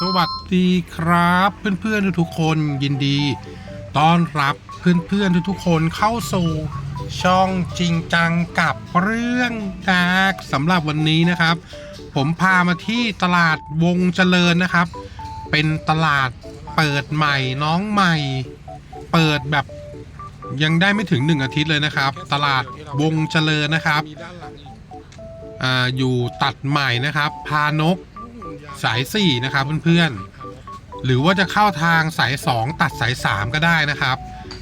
สวัสดีครับ เพื่อนๆทุกๆคนยินดีต้อนรับเพื่อนๆทุกๆคนเข้าสู่ช่องจริงจังกับเรื่องแท็กสำหรับวันนี้นะครับ ผมพามาที่ตลาดวงเจริญนะครับ เป็นตลาดเปิดใหม่น้องใหม่ เปิดแบบยังได้ไม่ถึงหนึ่งอาทิตย์เลยนะครับ ตลาดวงเจริญนะครับ อ่าอยู่ตัดใหม่นะครับ พานก สายสี่นะครับเพื่อนๆ หรือว่าจะเข้าทางสายสองตัดสายสามก็ได้นะครับ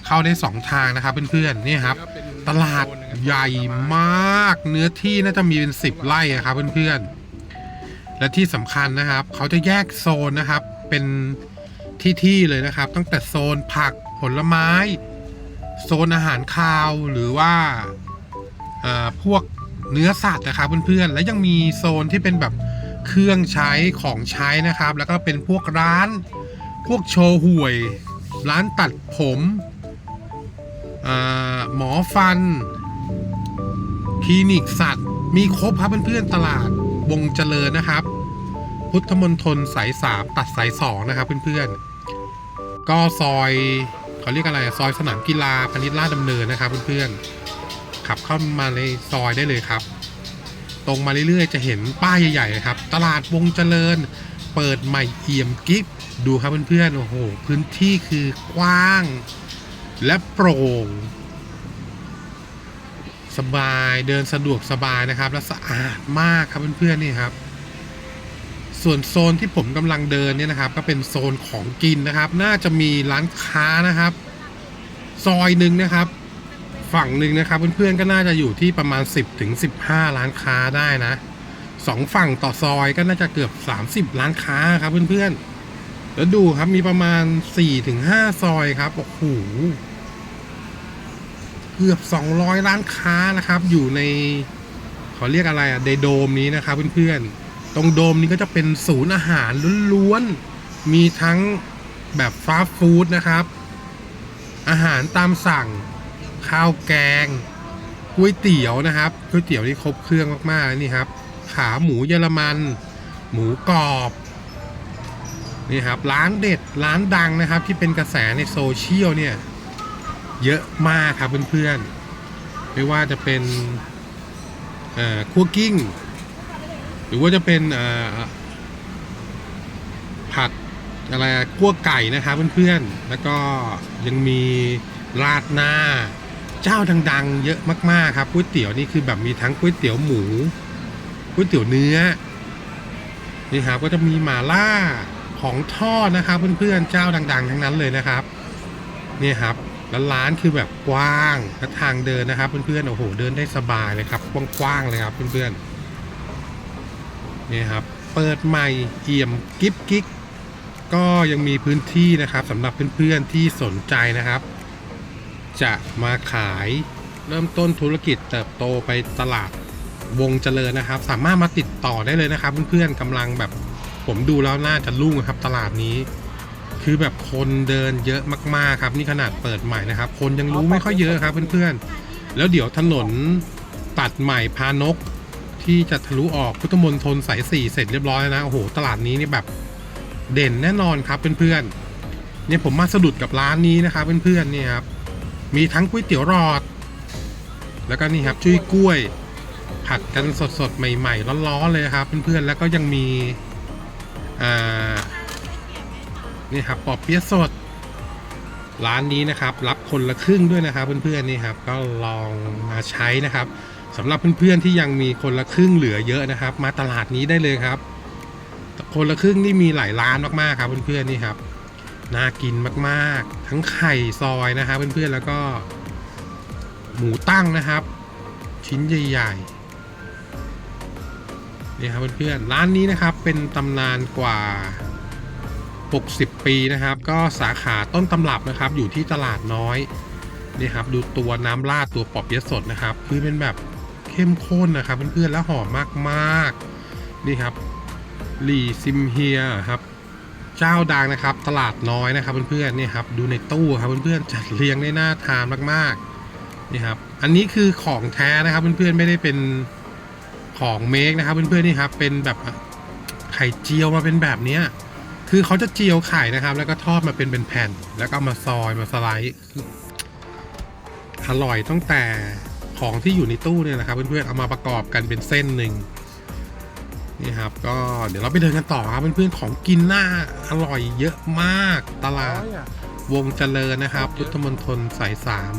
เข้าได้สองทางนะครับเพื่อนๆ นี่ครับ ตลาดใหญ่มากเนื้อที่น่าจะมีเป็นสิบไร่ครับเพื่อนๆ และที่สำคัญนะครับ เขาจะแยกโซนนะครับ เป็นที่ๆเลยนะครับ ตั้งแต่โซนผักผลไม้ โซนอาหารคาวหรือว่าอ่าพวกเนื้อสัตว์นะครับเพื่อนๆ และยังมีโซนที่เป็นแบบ เครื่องใช้ของใช้นะครับ แล้วก็เป็นพวกร้าน พวกโชว์ห่วย ร้านตัดผมอ่าหมอฟัน คลินิกสัตว์ มีครบครับเพื่อนๆตลาดวงเจริญนะครับ พุทธมณฑลสายสามตัดสายสองนะครับเพื่อนๆ ก็ซอยเขาเรียกอะไรอะซอยสนามกีฬาพนิชลาดดำเนินนะครับเพื่อนๆขับเข้ามาในซอยได้เลยครับ ตรงมาเรื่อยๆ จะเห็นป้ายใหญ่ๆครับ ตลาดวงเจริญ เปิดใหม่เอี่ยมกิ๊บดูครับเพื่อนๆ โอ้โห พื้นที่คือกว้าง และโปร่ง สบายเดินสะดวกสบายนะครับ และสะอาดมากครับเพื่อนๆนี่ครับ ส่วนโซนที่ผมกำลังเดินเนี่ยนะครับ ก็เป็นโซนของกินนะครับ น่าจะมีร้านค้านะครับ ซอยหนึ่งนะครับ ฝั่งหนึ่งนะครับเพื่อนๆก็น่าจะอยู่ที่ประมาณ 10ถึง15 ร้านค้าได้นะสองฝั่งต่อซอยก็น่าจะเกือบ 30 ร้านค้าครับเพื่อนๆแล้วดูครับมีประมาณ4ถึง5ซอยครับโอ้โหเกือบ 200 ร้านค้านะครับ อยู่ในเขาเรียกอะไรอะในโดมนี้นะครับเพื่อนๆตรงโดมนี้ก็จะเป็นศูนย์อาหารล้วนๆมีทั้งแบบฟาสต์ฟู้ดนะครับ อาหารตามสั่ง ข้าวแกงก๋วยเตี๋ยวนะครับก๋วยเตี๋ยวนี่ครบเครื่องมากๆนี่ครับ ขาหมูเยอรมัน หมูกรอบนี่ครับร้านเด็ดร้านดังนะครับ ที่เป็นกระแสในโซเชียลเนี่ย เยอะมากครับเพื่อนๆไม่ว่าจะเป็นคั่วกิ้ง หรือว่าจะเป็นผัดอะไรอะคั่วไก่นะครับเพื่อนๆ แล้วก็ยังมีราดหน้า เจ้าดังๆ เยอะมากๆครับก๋วยเตี๋ยวนี่คือแบบมีทั้งก๋วยเตี๋ยวหมูก๋วยเตี๋ยวเนื้อนี่ครับก็จะมีหมาล่าของทอดนะครับ เพื่อนๆเจ้าดัง ๆ ทั้งนั้นเลยนะครับนี่ครับแล้วร้านคือแบบกว้างและทางเดินนะครับเพื่อนๆโอ้โหเดินได้สบายเลยครับกว้างๆเลยครับเพื่อนๆนี่ครับเปิดใหม่เอี่ยมกิ๊บกิ๊กก็ยังมีพื้นที่นะครับสำหรับเพื่อนๆที่สนใจนะครับ จะมาขายเริ่มต้นธุรกิจเติบโตไปตลาดวงเจริญนะครับ สามารถมาติดต่อได้เลยนะครับ เพื่อนๆกำลังแบบผมดูแล้วน่าจะรุ่งครับ ตลาดนี้ คือแบบคนเดินเยอะมากๆครับ นี่ขนาดเปิดใหม่นะครับ คนยังรู้ไม่ค่อยเยอะครับ เพื่อนๆ แล้วเดี๋ยวถนนตัดใหม่พานกที่จะทะลุออกพุทธมณฑลสายสี่เสร็จเรียบร้อยแล้วนะโอ้โหตลาดนี้นี่แบบเด่นแน่นอนครับเพื่อนๆเนี่ยผมมาสะดุดกับร้านนี้นะครับเพื่อนๆเนี่ยครับ มีทั้งก๋วยเตี๋ยวหลอด แล้วก็นี่ครับจุ้ยกล้วย ผัดกันสดๆ ใหม่ๆร้อนๆเลยครับเพื่อนๆแล้วก็ยังมีอ่านี่ครับปอเปี๊ยะสด ร้านนี้นะครับ รับคนละครึ่งด้วยนะครับ เพื่อนๆนี่ครับ ก็ลองมาใช้นะครับสำหรับเพื่อนๆที่ยังมีคนละครึ่งเหลือเยอะนะครับ มาตลาดนี้ได้เลยครับ คนละครึ่งนี่มีหลายร้านมากๆครับเพื่อนๆนี่ครับ น่ากินมากๆ ทั้งไข่ซอยนะครับเพื่อนๆ แล้วก็ หมูตั้งนะครับ ชิ้นใหญ่ๆ นี่ครับเพื่อนๆ ร้านนี้นะครับเป็นตำนานกว่า 60 ปีนะครับ ก็สาขาต้นตำรับนะครับ อยู่ที่ตลาดน้อยนี่ครับดูตัวน้ำราดตัวปอบเปี๊ยะสดนะครับ คือเป็นแบบเข้มข้นนะครับเพื่อนๆ แล้วหอมมากๆ นี่ครับหลี่ซิมเฮียครับ เจ้าดังนะครับ ตลาดน้อยนะครับเพื่อนๆนี่ครับดูในตู้ครับเพื่อนๆจัดเรียงได้น่าทานมากๆนี่ครับอันนี้คือของแท้นะครับเพื่อนๆไม่ได้เป็นของเมคนะครับเพื่อนๆนี่ครับเป็นแบบไข่เจียวมาเป็นแบบเนี้ยคือเขาจะเจียวไข่นะครับ แล้วก็ทอดมาเป็นเป็นแผ่น แล้วก็เอามาซอยมาสไลด์อร่อยตั้งแต่ของที่อยู่ในตู้เนี่ยนะครับเพื่อนๆเอามาประกอบกันเป็นเส้นหนึ่ง นี่ครับก็เดี๋ยวเราไปเดินกันต่อครับเพื่อนๆของกินหน้าอร่อยเยอะมากตลาดวงเจริญนะครับพุทธมณฑลสายสาม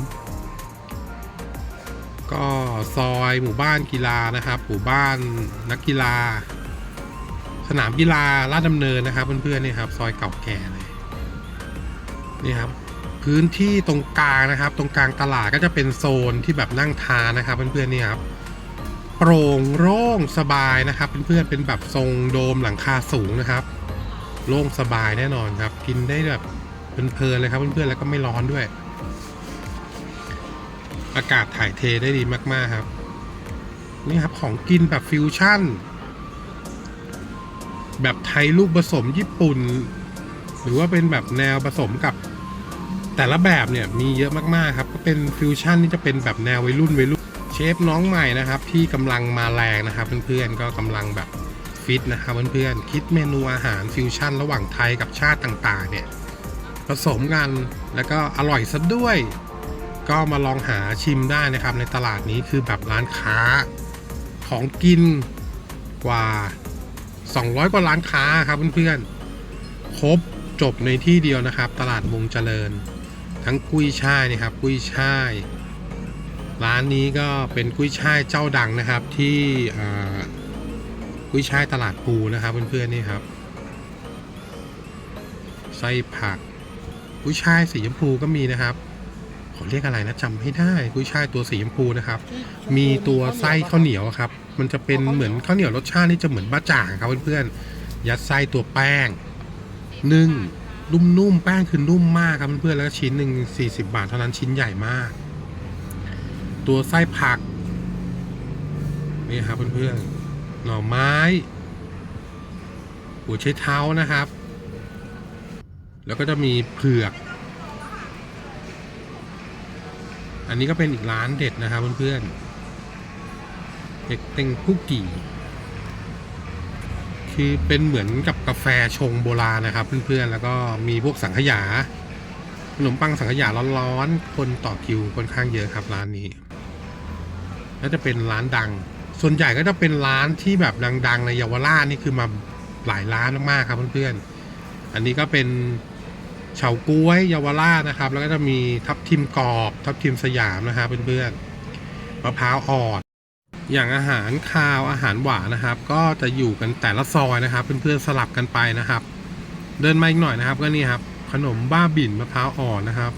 ก็ซอยหมู่บ้านกีฬานะครับ หมู่บ้านนักกีฬา สนามกีฬาลาดดำเนินนะครับ เพื่อนๆนี่ครับ ซอยเก่าแก่เลยนี่ครับ พื้นที่ตรงกลางนะครับ ตรงกลางตลาดก็จะเป็นโซนที่แบบนั่งทานนะครับ เพื่อนๆนี่ครับ โปร่งโล่งสบายนะครับเพื่อนๆเป็นแบบทรงโดมหลังคาสูงนะครับ โล่งสบายแน่นอนครับ กินได้แบบเพลินๆเลยครับเพื่อนๆแล้วก็ไม่ร้อนด้วย อากาศถ่ายเทได้ดีมากๆครับ นี่ครับของกินแบบฟิวชั่น แบบไทยลูกผสมญี่ปุ่น หรือว่าเป็นแบบแนวผสมกับแต่ละแบบเนี่ยมีเยอะมากๆครับ ก็เป็นฟิวชั่นนี่จะเป็นแบบแนววัยรุ่นวัยรุ่น ชฟน้องใหม่นะครับที่กำลังมาแรงนะครับเพื่อนๆก็กำลังแบบฟิตนะครับเพื่อนๆคิดเมนูอาหารฟิวชั่นระหว่างไทยกับชาติต่างๆเนี่ยผสมกันแล้วก็อร่อยซะด้วย ก็มาลองหาชิมได้นะครับ ในตลาดนี้คือแบบร้านค้าของกินกว่า 200 กว่าร้านค้าครับเพื่อนๆครบจบในที่เดียวนะครับ ตลาดวงเจริญ ทั้งกุ้ยช่ายนะครับกุ้ยช่าย ร้านนี้ก็เป็นกุ้ยช่ายเจ้าดังนะครับที่กุ้ยช่ายตลาดปูนะครับเพื่อนๆนี่ครับไส้ผักกุ้ยช่ายสีชมพูก็มีนะครับขาเรียกอะไรนะจำไม่ได้กุ้ยช่ายตัวสีชมพูนะครับ มีตัวไส้ข้าวเหนียวครับ มันจะเป็นเหมือนข้าวเหนียวรสชาตินี่จะเหมือนบ้าจ่างครับเพื่อนๆยัดไส้ตัวแป้งนึ่งนุ่มๆแป้งคือนุ่มมากครับเพื่อนๆแล้วก็ชิ้นหนึ่ง40 บาทเท่านั้นชิ้นใหญ่มาก ตัวไส้ผัก นี่ครับเพื่อนๆ หน่อไม้ หัวไชเท้านะครับ แล้วก็จะมีเผือก อันนี้ก็เป็นอีกร้านเด็ดนะครับเพื่อนๆเด็กเต็งคุกกี่ คือเป็นเหมือนกับกาแฟชงโบราณนะครับเพื่อนๆ แล้วก็มีพวกสังขยา ขนมปังสังขยาร้อนๆ คนต่อคิวค่อนข้างเยอะครับร้านนี้แล้วจะเป็นร้านดัง ส่วนใหญ่ก็จะเป็นร้านที่แบบดังๆในเยาวราชนี่คือมาหลายร้านมากๆครับเพื่อนๆ อันนี้ก็เป็นเฉาก๊วยเยาวราชนะครับ แล้วก็จะมีทับทิมกรอบ ทับทิมสยามนะครับเพื่อนๆ มะพร้าวอ่อน อย่างอาหารคาวอาหารหวานนะครับ ก็จะอยู่กันแต่ละซอยนะครับ เพื่อนๆสลับกันไปนะครับ เดินมาอีกหน่อยนะครับก็นี่ครับ ขนมบ้าบิ่นมะพร้าวอ่อนนะครับ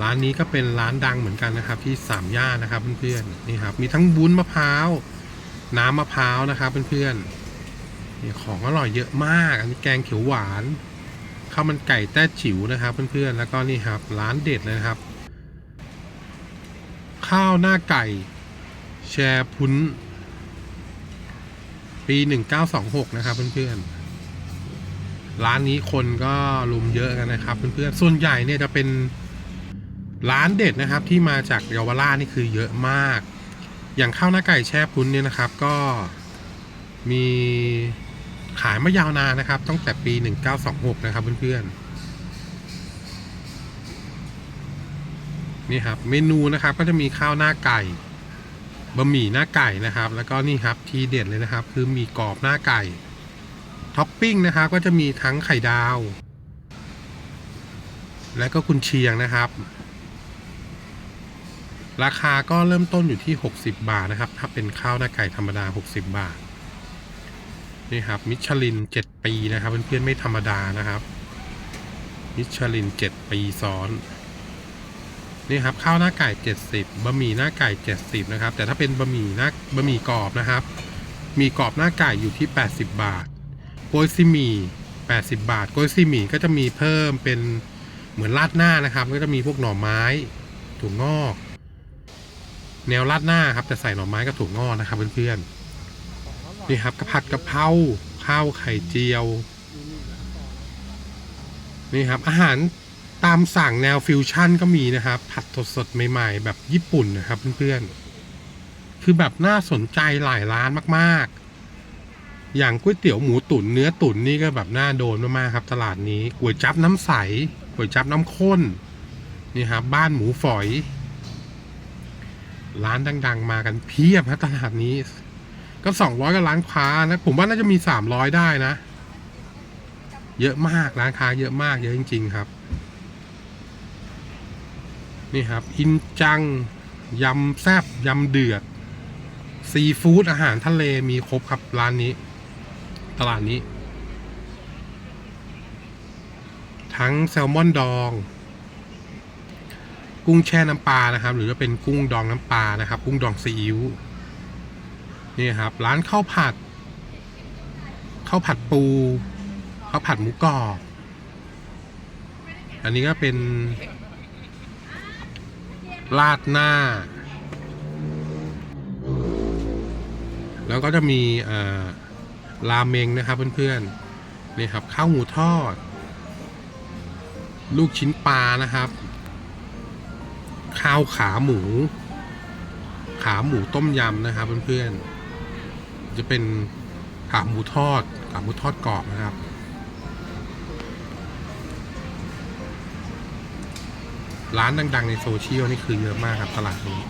ร้านนี้ก็เป็นร้านดังเหมือนกันนะครับ ที่สามย่านนะครับเพื่อนๆนี่ครับ มีทั้งบุ้นมะพร้าวน้ำมะพร้าวนะครับเพื่อนๆนี่ของอร่อยเยอะมากอันนี้แกงเขียวหวานข้าวมันไก่แต้จิ๋วนะครับเพื่อนๆแล้วก็นี่ครับร้านเด็ดเลยครับ ข้าวหน้าไก่ แชร์พุ้นปี 1926 นะครับเพื่อนๆ ร้านนี้คนก็รุมเยอะกันนะครับเพื่อนๆส่วนใหญ่เนี่ยจะเป็นร้านเด็ดนะครับ ที่มาจากเยาวราชนี่คือเยอะมาก อย่างข้าวหน้าไก่แช่พุ้นเนี่ยนะครับ ก็มีขายมายาวนานนะครับ ตั้งแต่ปี 1926 นะครับเพื่อนๆนี่ครับเมนูนะครับก็จะมีข้าวหน้าไก่บะหมี่หน้าไก่นะครับ แล้วก็นี่ครับทีเด็ดเลยนะครับ คือหมีกรอบหน้าไก่ ท็อปปิ้งนะครับก็จะมีทั้งไข่ดาว และก็กุนเชียงนะครับ ราคาก็เริ่มต้นอยู่ที่ 60 บาทนะครับ ถ้าเป็นข้าวหน้าไก่ธรรมดา 60 บาท นี่ครับ มิชลิน 7 ปีนะครับเพื่อนๆไม่ธรรมดานะครับ มิชลิน 7 ปีซ้อนนี่ครับข้าวหน้าไก่ 70บะหมี่หน้าไก่ 70 นะครับ แต่ถ้าเป็นบะหมี่หน้าบะหมี่กรอบนะครับ มีกรอบหน้าไก่อยู่ที่ 80 บาท โกยซีหมี่80 บาทโกยซีหมี่ก็จะมีเพิ่มเป็นเหมือนราดหน้านะครับ ก็จะมีพวกหน่อไม้ถั่วงอก แนวราดหน้าครับแต่ใส่หน่อไม้กับถั่วงอกนะครับเพื่อนๆนี่ครับกระผัดกะเพราข้าวไข่เจียวนี่ครับอาหารตามสั่งแนวฟิวชั่นก็มีนะครับ ผัดสดๆใหม่ ๆ แบบญี่ปุ่นนะครับเพื่อนๆคือแบบน่าสนใจหลายร้านมากๆ อย่างก๋วยเตี๋ยวหมูตุ๋นเนื้อตุ๋นนี่ก็แบบน่าโดนมากๆครับ ตลาดนี้ก๋วยจับน้ำใสก๋วยจับน้ำข้นนี่ครับบ้านหมูฝอย ร้านดัง ๆ มากันเพียบครับตลาดนี้ ก็สองร้อยก็ร้านค้านะ ผมว่าน่าจะมีสามร้อยได้นะ เยอะมากร้านค้าเยอะมากเยอะจริง ๆครับ นี่ครับ อินจังยำแซบยำเดือดซีฟู้ดอาหารทะเลมีครบครับร้านนี้ ตลาดนี้ ทั้งแซลมอนดอง กุ้งแช่น้ำปลานะครับ หรือว่าเป็นกุ้งดองน้ำปลานะครับ กุ้งดองซีอิ๊วนี่ครับ ร้านข้าวผัดข้าวผัดปูข้าวผัดหมูกรอบ อันนี้ก็เป็นราดหน้า แล้วก็จะมีอ่อ ราเมงนะครับเพื่อนๆนี่ครับข้าวหมูทอด ลูกชิ้นปลานะครับ ข้าวขาหมู ขาหมูต้มยำนะครับเพื่อนๆจะเป็นขาหมูทอดขาหมูทอดกรอบนะครับร้านดัง ๆ ในโซเชียลนี่คือเยอะมากครับตลาดนี้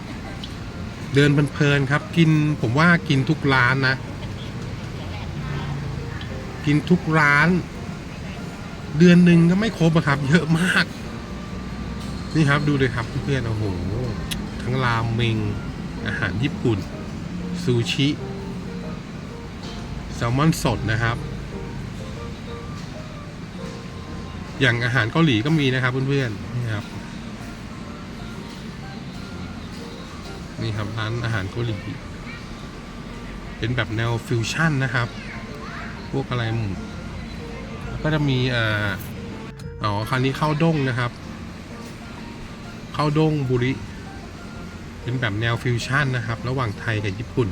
เดินเพลินๆครับ กินผมว่ากินทุกร้านนะ กินทุกร้าน เดือนหนึ่งก็ไม่ครบอะครับ เยอะมาก นี่ครับดูเลยครับเพื่อนโอ้โห ทั้งรามเมง อาหารญี่ปุ่น ซูชิแซลมอนสดนะครับ อย่างอาหารเกาหลีก็มีนะครับเพื่อนๆนี่ครับนี่ครับร้านอาหารเกาหลีเป็นแบบแนวฟิวชั่นนะครับ พวกอะไรหมูแล้วก็จะมีอ่าอ๋อคราวนี้ข้าวด้งนะครับข้าวด้งบุริเป็นแบบแนวฟิวชั่นนะครับ ระหว่างไทยกับญี่ปุ่น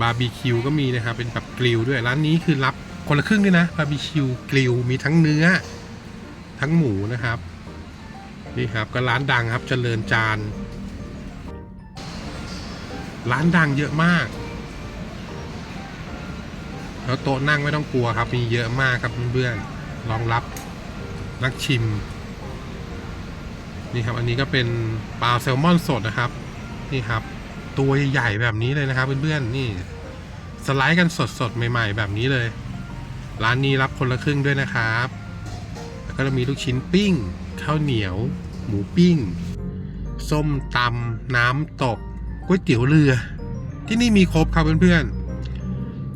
บาร์บีคิวก็มีนะครับ เป็นแบบกริลด้วยร้านนี้คือรับคนละครึ่งด้วยนะบาร์บีคิวกริลมีทั้งเนื้อ ทั้งหมูนะครับนี่ครับก็ร้านดังครับเจริญจาน ร้านดังเยอะมาก แล้วโต๊ะนั่งไม่ต้องกลัวครับ มีเยอะมากครับเพื่อนๆรองรับนักชิม นี่ครับ อันนี้ก็เป็นปลาแซลมอนสดนะครับ นี่ครับ ตัวใหญ่แบบนี้เลยนะครับเพื่อนๆนี่ สไลด์กันสดๆใหม่ ๆ แบบนี้เลย ร้านนี้รับคนละครึ่งด้วยนะครับ แล้วก็จะมีลูกชิ้นปิ้งข้าวเหนียว หมูปิ้ง ส้มตำน้ำตกก๋วยเตี๋ยวเรือ ที่นี่มีครบครับเพื่อนๆ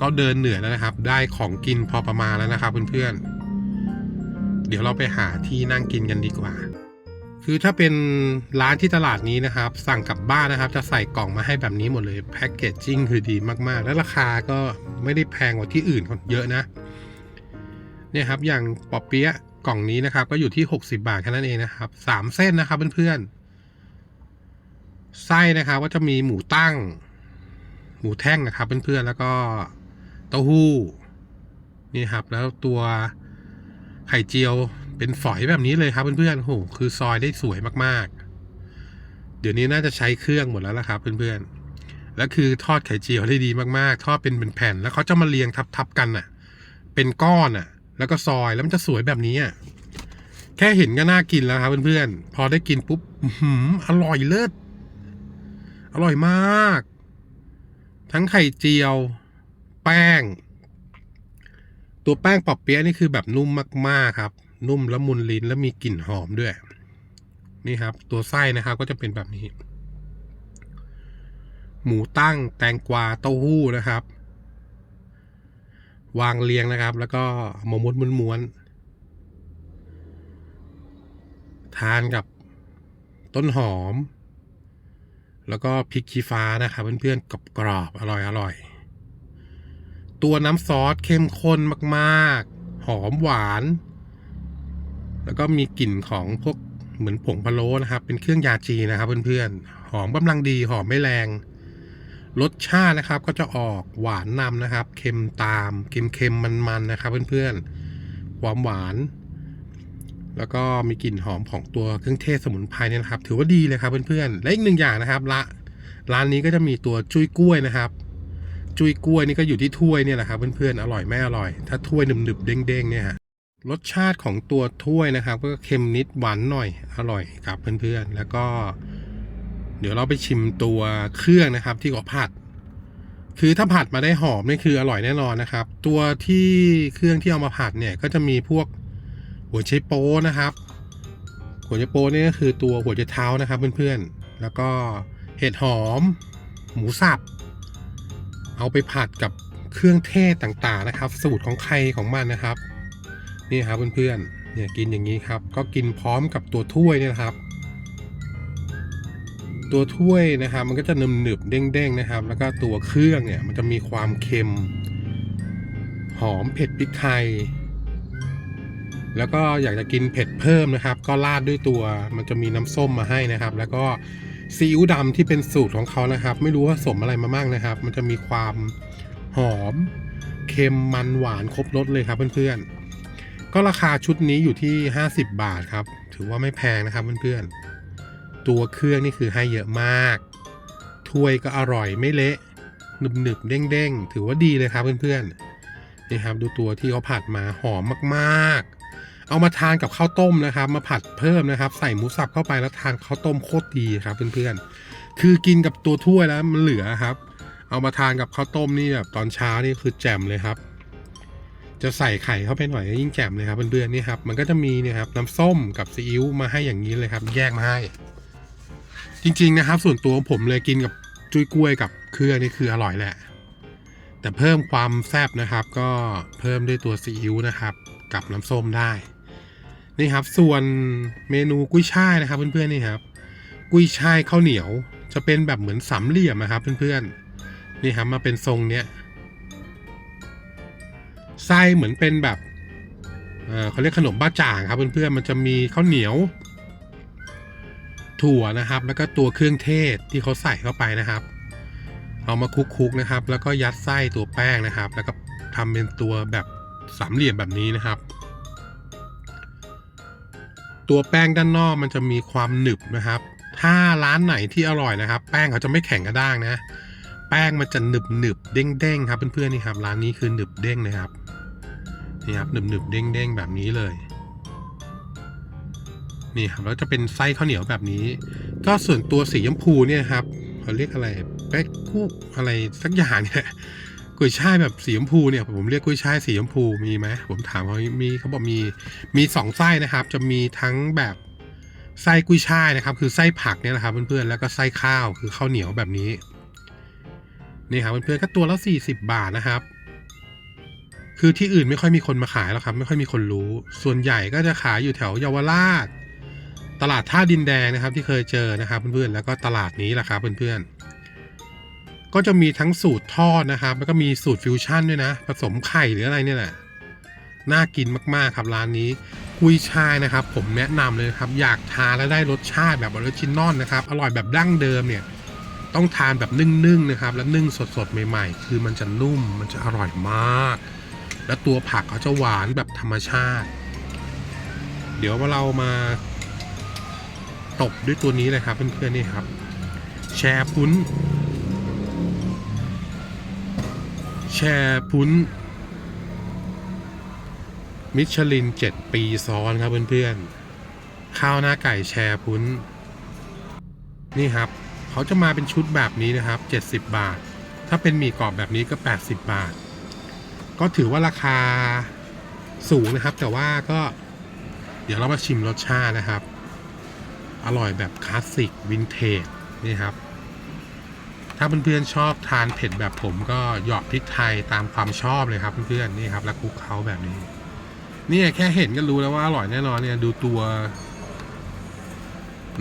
ก็เดินเหนื่อยแล้วนะครับ ได้ของกินพอประมาณแล้วนะครับเพื่อนๆ เดี๋ยวเราไปหาที่นั่งกินกันดีกว่า คือถ้าเป็นร้านที่ตลาดนี้นะครับ สั่งกลับบ้านนะครับ จะใส่กล่องมาให้แบบนี้หมดเลยแพ็กเกจจิ้งคือดีมากๆ และราคาก็ไม่ได้แพงกว่าที่อื่นเยอะนะเนี่ยครับอย่างปอเปี๊ยะกล่องนี้นะครับ ก็อยู่ที่ 60 บาทแค่นั้นเองนะครับสามเส้นนะครับเพื่อนๆไส้นะครับก็จะมีหมูตั้ง หมูแท่งนะครับเพื่อนๆแล้วก็ เต้าหู้ นี่ครับ แล้วตัวไข่เจียวเป็นฝอยแบบนี้เลยครับเพื่อนๆโอ้โหคือซอยได้สวยมากๆ เดี๋ยวนี้น่าจะใช้เครื่องหมดแล้วละครับเพื่อนๆ แล้วคือทอดไข่เจียวได้ดีมากๆ ทอดเป็นเป็นแผ่น แล้วเขาจะมาเรียงทับๆกันอะ เป็นก้อนอะ แล้วก็ซอยแล้วมันจะสวยแบบนี้อะแค่เห็นก็น่ากินแล้วครับเพื่อนๆ พอได้กินปุ๊บหืออร่อยเลิศ อร่อยมาก ทั้งไข่เจียว แป้ง ตัวแป้งปอบเปี๊ยะนี่คือแบบนุ่มมากๆครับ นุ่มละมุนลิ้นแล้วมีกลิ่นหอมด้วย นี่ครับ ตัวไส้นะครับก็จะเป็นแบบนี้ หมูตั้งแตงกวาเต้าหู้นะครับ วางเรียงนะครับ แล้วก็มามวนม้วนทานกับต้นหอม แล้วก็พริกขี้ฟ้านะครับเพื่อนๆกรอบๆอร่อยอร่อย ตัวน้ำซอสเข้มข้นมากๆ หอมหวาน แล้วก็มีกลิ่นของพวกเหมือนผงพะโล้นะครับ เป็นเครื่องยาจีนะครับเพื่อนๆ หอมกำลังดีหอมไม่แรง รสชาตินะครับก็จะออกหวานนำนะครับ เค็มตามเค็มๆมันๆนะครับเพื่อนๆ ความหวาน แล้วก็มีกลิ่นหอมของตัวเครื่องเทศสมุนไพรเนี่ยนะครับ ถือว่าดีเลยครับเพื่อนๆ และอีกหนึ่งอย่างนะครับละร้านนี้ก็จะมีตัวจุ้ยกล้วยนะครับ จุ้ยกล้วยนี่ก็อยู่ที่ถ้วยเนี่ยแหละครับเพื่อนๆอร่อยไม่อร่อย ถ้าถ้วยหนึบๆเด้งๆเนี่ยฮะรสชาติของตัวถ้วยนะครับ ก็เค็มนิดหวานหน่อยอร่อยครับเพื่อนๆ แล้วก็ เดี๋ยวเราไปชิมตัวเครื่องนะครับ ที่เขาผัด คือถ้าผัดมาได้หอมนี่คืออร่อยแน่นอนนะครับ ตัวที่เครื่องที่เอามาผัดเนี่ยก็จะมีพวกหัวไชโป๊นะครับ หัวไชโป๊นี่ก็คือตัวหัวไชเท้านะครับ เพื่อนๆ แล้วก็เห็ดหอม หมูสับ เอาไปผัดกับเครื่องเทศต่างๆนะครับ สูตรของใครของมันนะครับ นี่ครับเพื่อนๆเนี่ยกินอย่างนี้ครับ ก็กินพร้อมกับตัวถ้วยเนี่ยครับ ตัวถ้วยนะครับ มันก็จะนหนึบๆเด้งๆนะครับ แล้วก็ตัวเครื่องเนี่ยมันจะมีความเค็ม หอมเผ็ดพริกไทย แล้วก็อยากจะกินเผ็ดเพิ่มนะครับ ก็ราดด้วยตัวมันจะมีน้ำส้มมาให้นะครับ แล้วก็ ซีอิ๊วดำที่เป็นสูตรของเขานะครับ ไม่รู้ว่าผสมอะไรมาบ้างนะครับ มันจะมีความหอม เค็มมันหวานครบรสเลยครับเพื่อนๆ ก็ราคาชุดนี้อยู่ที่ 50 บาทครับ ถือว่าไม่แพงนะครับเพื่อนๆ ตัวเครื่องนี่คือให้เยอะมาก ถ้วยก็อร่อยไม่เละหนึบหนึบๆเด้งถือว่าดีเลยครับเพื่อนๆนี่ครับดูตัวที่เขาผัดมาหอมมากๆ เอามาทานกับข้าวต้มนะครับ มาผัดเพิ่มนะครับ ใส่หมูสับเข้าไปแล้วทานข้าวต้มโคตรดีครับเพื่อนๆคือกินกับตัวถ้วยแล้วมันเหลือครับ เอามาทานกับข้าวต้มนี่แบบตอนเช้านี่คือแจ่มเลยครับ จะใส่ไข่เข้าไปหน่อยยิ่งแจ่มเลยครับเพื่อนๆนี่ครับมันก็จะมีเนี่ยครับน้ำส้มกับซีอิ๊วมาให้อย่างนี้เลยครับ แยกมาให้ จริง ๆนะครับ ส่วนตัวผมเลยกินกับจุ้ยกล้วยกับเครื่องนี่คืออร่อยแหละแต่เพิ่มความแซ่บนะครับ ก็เพิ่มด้วยตัวซีอิ๊วนะครับ กับน้ำส้มได้ นี่ครับ ส่วนเมนูกุ้ยช่ายนะครับ เพื่อนๆนี่ครับ กุ้ยช่ายข้าวเหนียว จะเป็นแบบเหมือนสามเหลี่ยมนะครับ เพื่อนๆนี่ครับมาเป็นทรงเนี้ยไส้เหมือนเป็นแบบเอ่อเขาเรียกขนมบ้าจ่างครับเพื่อนๆมันจะมีข้าวเหนียว ถั่วนะครับ แล้วก็ตัวเครื่องเทศที่เขาใส่เข้าไปนะครับ เอามาคลุกๆนะครับ แล้วก็ยัดไส้ตัวแป้งนะครับ แล้วก็ทำเป็นตัวแบบสามเหลี่ยมแบบนี้นะครับ ตัวแป้งด้านนอกมันจะมีความหนึบนะครับ ถ้าร้านไหนที่อร่อยนะครับ แป้งเขาจะไม่แข็งกระด้างนะ แป้งมันจะหนึบหนึบเด้งเด้งครับเพื่อนๆนี่ครับร้านนี้คือหนึบเด้งเลยครับนี่ครับหนึบหนึบเด้งเด้งแบบนี้เลยนี่ครับแล้วจะเป็นไส้ข้าวเหนียวแบบนี้ ก็ส่วนตัวสีชมพูเนี่ยครับเขาเรียกอะไรแป๊กกุ๊กอะไรสักอย่างเนี่ย กุยช่ายแบบสีชมพูเนี่ยผมเรียกกุยช่ายสีชมพูมีไหมผมถามเขามีเขาบอกมีมีสองไส้นะครับ จะมีทั้งแบบไส้กุยช่ายนะครับ คือไส้ผักเนี่ยนะครับเพื่อนๆแล้วก็ไส้ข้าวคือข้าวเหนียวแบบนี้นี่ครับเพื่อนๆก็ตัวละ40 บาทนะครับ คือที่อื่นไม่ค่อยมีคนมาขายแล้วครับ ไม่ค่อยมีคนรู้ ส่วนใหญ่ก็จะขายอยู่แถวเยาวราช ตลาดท่าดินแดงนะครับ ที่เคยเจอนะครับ เพื่อนๆแล้วก็ตลาดนี้แหละครับเพื่อนๆ ก็จะมีทั้งสูตรทอดนะครับ แล้วก็มีสูตรฟิวชั่นด้วยนะ ผสมไข่หรืออะไรเนี่ยแหละน่ากินมากๆครับร้านนี้กุยช่ายนะครับ ผมแนะนำเลยครับ อยากทานแล้วได้รสชาติแบบออริจินอลนะครับ อร่อยแบบดั้งเดิมเนี่ย ต้องทานแบบนึ่งๆนะครับ แล้วนึ่งสดๆใหม่ ๆ คือมันจะนุ่มมันจะอร่อยมาก แล้วตัวผักเขาจะหวานแบบธรรมชาติ เดี๋ยวเรามาตบด้วยตัวนี้เลยครับเพื่อนๆนี่ครับ แชร์พุ้น แชร์พุ้น มิชลิน7ปีซ้อนครับเพื่อนๆ ข้าวหน้าไก่แชร์พุ้น นี่ครับ เขาจะมาเป็นชุดแบบนี้นะครับ 70 บาท ถ้าเป็นหมี่กรอบแบบนี้ก็ 80 บาท ก็ถือว่าราคาสูงนะครับ แต่ว่าก็เดี๋ยวเรามาชิมรสชาตินะครับ อร่อยแบบคลาสสิกวินเทจนี่ครับ ถ้าเพื่อนๆชอบทานเผ็ดแบบผมก็หยอดพริกไทยตามความชอบเลยครับเพื่อนๆนี่ครับแล้วคลุกเคล้าแบบนี้นี่แค่เห็นก็รู้แล้วว่าอร่อยแน่นอนเนี่ยดูตัว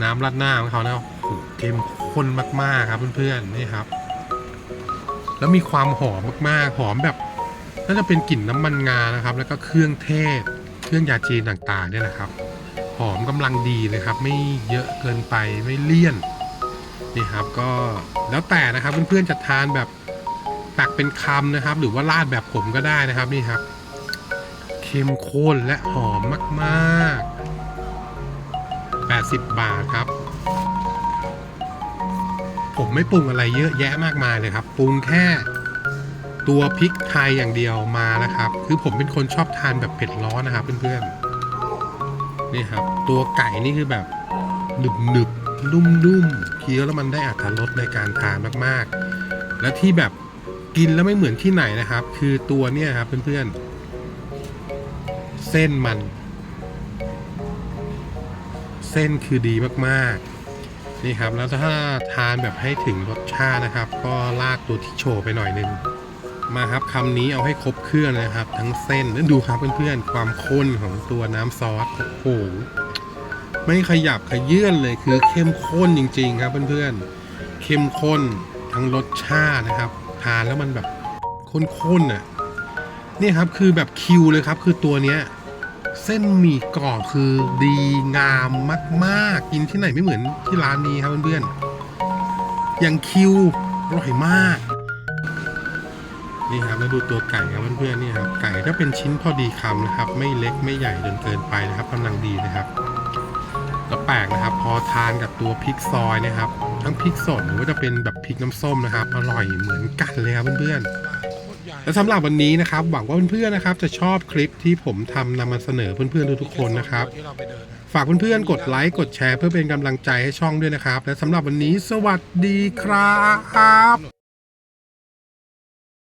น้ำราดหน้าของเขาแล้วโอ้เข้มข้นมากๆครับเพื่อนๆนี่ครับ แล้วมีความหอมมากๆ หอมแบบน่าจะเป็นกลิ่นน้ำมันงานะครับ แล้วก็เครื่องเทศ เครื่องยาจีนต่างๆเนี่ยนะครับ หอมกำลังดีเลยครับ ไม่เยอะเกินไปไม่เลี่ยน นี่ครับก็แล้วแต่นะครับเพื่อนๆจะทานแบบตักเป็นคำนะครับ หรือว่าราดแบบผมก็ได้นะครับนี่ครับเข้มข้นและหอมมากๆ 80 บาทครับ ผมไม่ปรุงอะไรเยอะแยะมากมายเลยครับ ปรุงแค่ตัวพริกไทยอย่างเดียวมานะครับ คือผมเป็นคนชอบทานแบบเผ็ดร้อนนะครับเพื่อนๆนี่ครับ ตัวไก่นี่คือแบบหนึบๆนุ่มๆ คี้ยวแล้วมันได้อรรถรสในการทานมากๆ และที่แบบกินแล้วไม่เหมือนที่ไหนนะครับ คือตัวเนี่ยครับเพื่อนๆ เส้นมัน เส้นคือดีมากๆ นี่ครับ แล้วถ้าทานแบบให้ถึงรสชาตินะครับ ก็ลากตัวที่โชว์ไปหน่อยนึงมาครับคำนี้เอาให้ครบเครื่องนะครับ ทั้งเส้นแล้วดูครับเพื่อนๆ ความข้นของตัวน้ำซอสโอ้โห ไม่ขยับขยื่นเลยคือเข้มข้นจริง ๆ ครับเพื่อนๆ เข้มข้นทั้งรสชาตินะครับ ทานแล้วมันแบบข้นๆอะนี่ครับคือแบบคิวเลยครับ คือตัวเนี้ยเส้นหมี่กรอบคือดีงามมากๆ กินที่ไหนไม่เหมือนที่ร้านนี้ครับเพื่อนๆ อย่างคิวอร่อยมาก นี่ครับแล้วดูตัวไก่ครับเพื่อนๆนี่ครับไก่ก็เป็นชิ้นพอดีคำนะครับ ไม่เล็กไม่ใหญ่จนเกินไปนะครับกำลังดีนะครับ แปลกนะครับ พอทานกับตัวพริกซอยนะครับ ทั้งพริกสดหรือว่าจะเป็นแบบพริกน้ำส้มนะครับ อร่อยเหมือนกันเลยครับเพื่อนๆและสำหรับวันนี้นะครับ หวังว่าเพื่อนๆนะครับ จะชอบคลิปที่ผมทำนำมาเสนอเพื่อนๆทุกๆคนนะครับที่เราไปเดินนะฝากเพื่อนๆกดไลค์กดแชร์เพื่อเป็นกำลังใจให้ช่องด้วยนะครับ และสำหรับวันนี้สวัสดีครับ